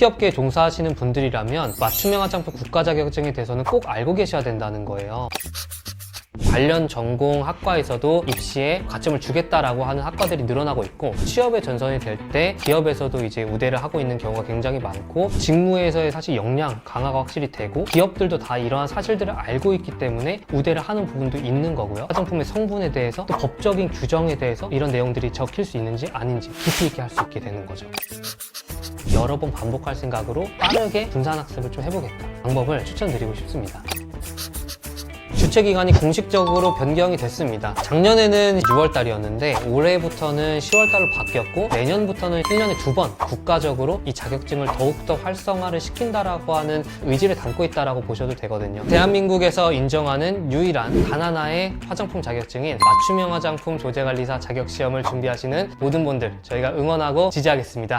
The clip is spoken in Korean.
IT업계에 종사하시는 분들이라면 맞춤형 화장품 국가 자격증에 대해서는 꼭 알고 계셔야 된다는 거예요. 관련 전공 학과에서도 입시에 가점을 주겠다라고 하는 학과들이 늘어나고 있고 취업의 전선이 될 때 기업에서도 이제 우대를 하고 있는 경우가 굉장히 많고 직무에서의 사실 역량 강화가 확실히 되고 기업들도 다 이러한 사실들을 알고 있기 때문에 우대를 하는 부분도 있는 거고요 화장품의 성분에 대해서 또 법적인 규정에 대해서 이런 내용들이 적힐 수 있는지 아닌지 깊이 있게 할 수 있게 되는 거죠 여러 번 반복할 생각으로 빠르게 분산학습을 좀 해보겠다 방법을 추천드리고 싶습니다 주최 기간이 공식적으로 변경이 됐습니다. 작년에는 6월 달이었는데 올해부터는 10월 달로 바뀌었고 내년부터는 1년에 두 번 국가적으로 이 자격증을 더욱더 활성화를 시킨다라고 하는 의지를 담고 있다라고 보셔도 되거든요. 대한민국에서 인정하는 유일한 단 하나의 화장품 자격증인 맞춤형 화장품 조제관리사 자격 시험을 준비하시는 모든 분들 저희가 응원하고 지지하겠습니다.